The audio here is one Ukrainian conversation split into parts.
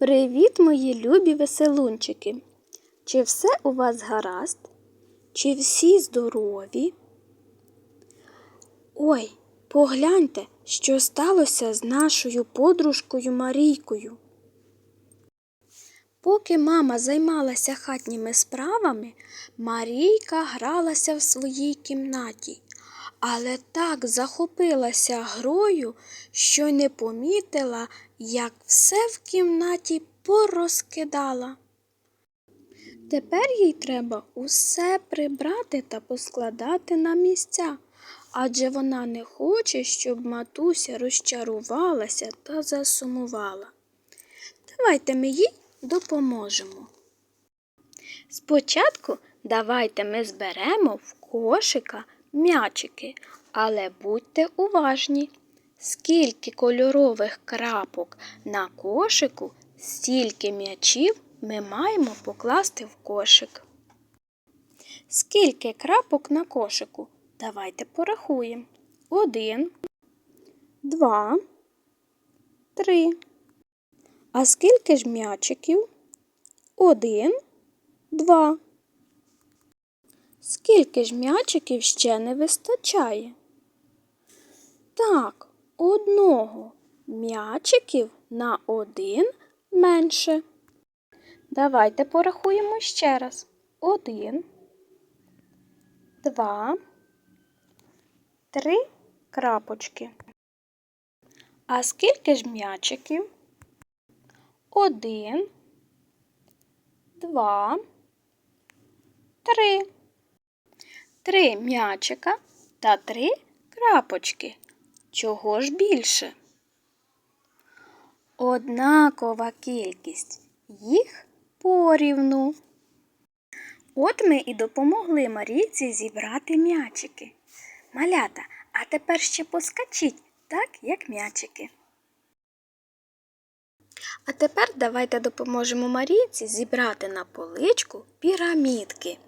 Привіт, мої любі веселунчики! Чи все у вас гаразд? Чи всі здорові? Ой, погляньте, що сталося з нашою подружкою Марійкою. Поки мама займалася хатніми справами, Марійка гралася в своїй кімнаті, але так захопилася грою, що не помітила, як все в кімнаті порозкидала. Тепер їй треба усе прибрати та поскладати на місця, адже вона не хоче, щоб матуся розчарувалася та засумувала. Давайте ми їй допоможемо. Спочатку давайте ми зберемо в кошика м'ячики, але будьте уважні. Скільки кольорових крапок на кошику, стільки м'ячів ми маємо покласти в кошик. Скільки крапок на кошику? Давайте порахуємо. Один, два, три. А скільки ж м'ячиків? Один, два. Скільки ж м'ячиків ще не вистачає? Так, одного м'ячиків на один менше. Давайте порахуємо ще раз. Один, два, три крапочки. А скільки ж м'ячиків? Один, два, три. Три м'ячика та три крапочки. Чого ж більше? Однакова кількість. Їх порівну. От ми і допомогли Марійці зібрати м'ячики. Малята, а тепер ще поскачіть, так, як м'ячики. А тепер давайте допоможемо Марійці зібрати на поличку пірамідки.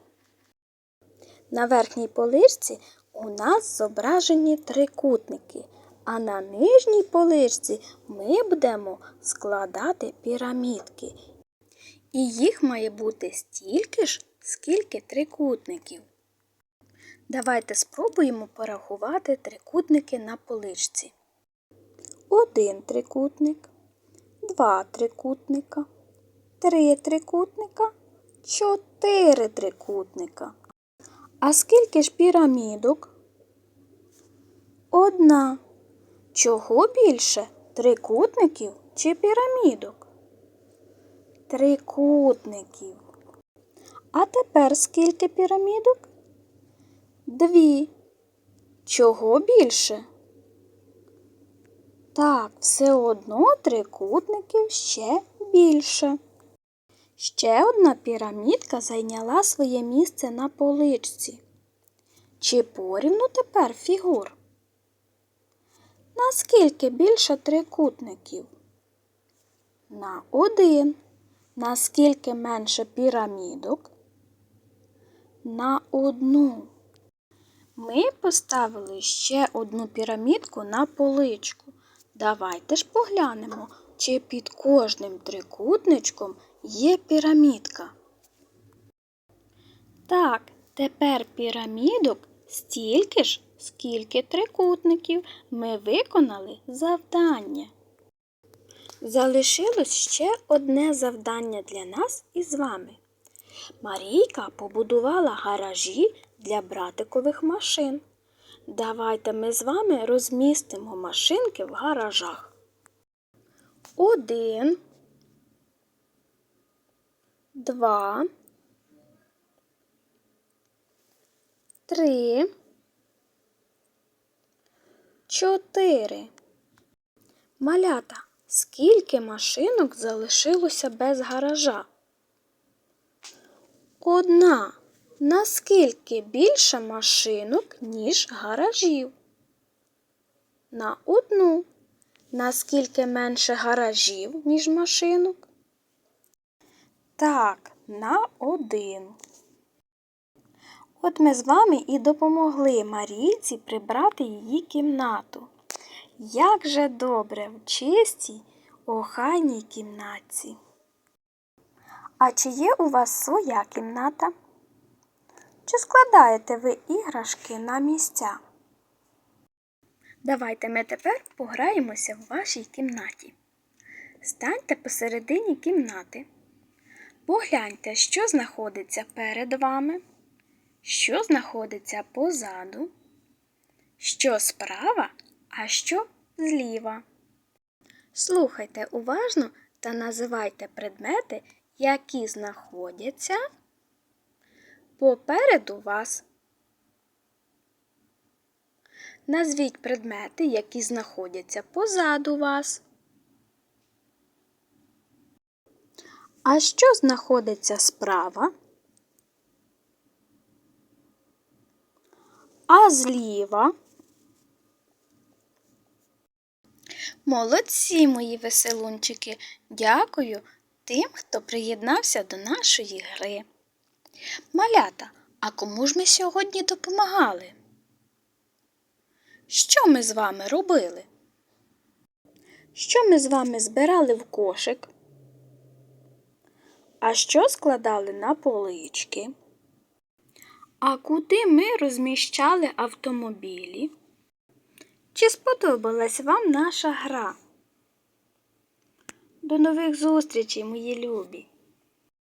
На верхній поличці у нас зображені трикутники, а на нижній поличці ми будемо складати пірамідки. І їх має бути стільки ж, скільки трикутників. Давайте спробуємо порахувати трикутники на поличці. Один трикутник, два трикутника, три трикутника, чотири трикутника. А скільки ж пірамідок? Одна. Чого більше? Трикутників чи пірамідок? Трикутників. А тепер скільки пірамідок? Дві. Чого більше? Так, все одно трикутників ще більше. Ще одна пірамідка зайняла своє місце на поличці. Чи порівну тепер фігур? Наскільки більше трикутників? На один. Наскільки менше пірамідок? На одну. Ми поставили ще одну пірамідку на поличку. Давайте ж поглянемо, чи під кожним трикутничком є пірамідка. Так, тепер пірамідок стільки ж, скільки трикутників ми виконали завдання. Залишилось ще одне завдання для нас із вами. Марійка побудувала гаражі для братикових машин. Давайте ми з вами розмістимо машинки в гаражах. Один, два, три, чотири. Малята, скільки машинок залишилося без гаража? Одна. Наскільки більше машинок, ніж гаражів? На одну. Наскільки менше гаражів, ніж машинок? Так, на один. От ми з вами і допомогли Марійці прибрати її кімнату. Як же добре в чистій, охайній кімнатці. А чи є у вас своя кімната? Чи складаєте ви іграшки на місця? Давайте ми тепер пограємося в вашій кімнаті. Станьте посередині кімнати. Погляньте, що знаходиться перед вами, що знаходиться позаду, що справа, а що зліва. Слухайте уважно та називайте предмети, які знаходяться попереду вас. Назвіть предмети, які знаходяться позаду вас. А що знаходиться справа? А зліва? Молодці, мої веселунчики. Дякую тим, хто приєднався до нашої гри. Малята, а кому ж ми сьогодні допомагали? Що ми з вами робили? Що ми з вами збирали в кошик? А що складали на полички? А куди ми розміщали автомобілі? Чи сподобалась вам наша гра? До нових зустрічей, мої любі!